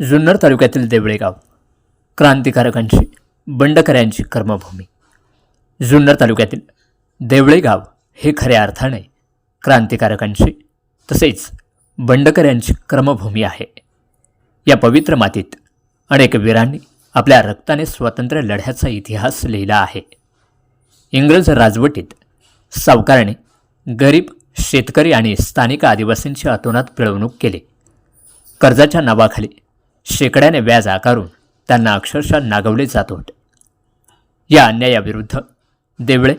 जुन्नर तालुक्यातील देवळेगाव क्रांतिकारकांची बंडकऱ्यांची कर्मभूमी. जुन्नर तालुक्यातील देवळेगाव हे खऱ्या अर्थाने क्रांतिकारकांची तसेच बंडकऱ्यांची कर्मभूमी आहे. या पवित्र मातीत अनेक वीरांनी आपल्या रक्ताने स्वातंत्र्य लढ्याचा इतिहास लिहिला आहे. इंग्रज राजवटीत सावकाराने गरीब शेतकरी आणि स्थानिक आदिवासींची अतोनात पिळवणूक केली. कर्जाच्या नावाखाली शेकड्याने व्याज आकारून त्यांना अक्षरशः नागवले जात होते. या अन्यायाविरुद्ध देवळे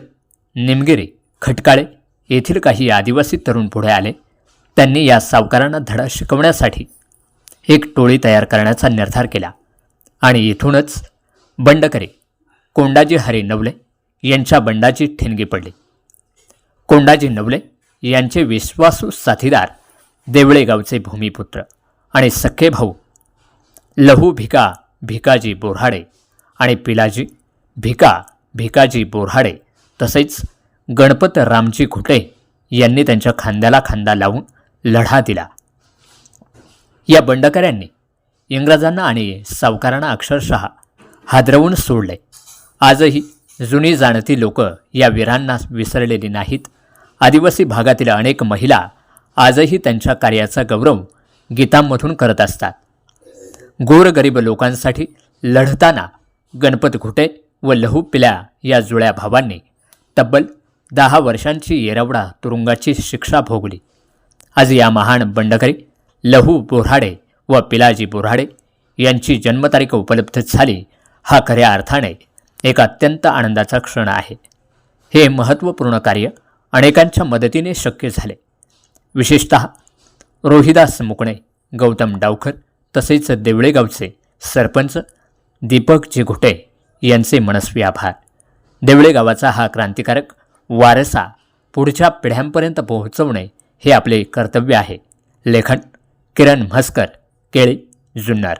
निमगिरी खटकाळे येथील काही आदिवासी तरुण पुढे आले. त्यांनी या सावकारांना धडा शिकवण्यासाठी एक टोळी तयार करण्याचा निर्धार केला आणि इथूनच बंडकरी कोंडाजी हरी नवले यांच्या बंडाची ठिणगी पडली. कोंडाजी नवले यांचे विश्वासू साथीदार देवळेगावचे भूमिपुत्र आणि सख्खे भाऊ लहू भिका भिकाजी बोऱ्हाडे आणि पिलाजी भिका भिकाजी बोऱ्हाडे तसेच गणपत रामजी घुटे यांनी त्यांच्या खांद्याला खांदा लावून लढा दिला. या बंडकऱ्यांनी इंग्रजांना आणि सावकारांना अक्षरशः हादरवून सोडले. आजही जुनी जाणती लोक या वीरांना विसरलेली नाहीत. आदिवासी भागातील अनेक महिला आजही त्यांच्या कार्याचा गौरव गीतांमधून करत असतात. गोरगरीब लोकांसाठी लढताना गणपत घुटे व लहू पिल्या या जुळ्या भावांनी तब्बल दहा वर्षांची येरवडा तुरुंगाची शिक्षा भोगली. आज या महान बंडकरी लहू बोराडे व पिलाजी बोराडे यांची जन्मतारीख उपलब्ध झाली हा खऱ्या अर्थाने एक अत्यंत आनंदाचा क्षण आहे. हे महत्त्वपूर्ण कार्य अनेकांच्या मदतीने शक्य झाले. विशेषत रोहिदास मुकणे गौतम डावकर तसेच देवळेगावचे सरपंच दीपक जी घुटे यांचे मनस्वी आभार. देवळेगावाचा हा क्रांतिकारक वारसा पुढच्या पिढ्यांपर्यंत पोहोचवणे हे आपले कर्तव्य आहे. लेखन किरण म्हस्कर केळी जुन्नर.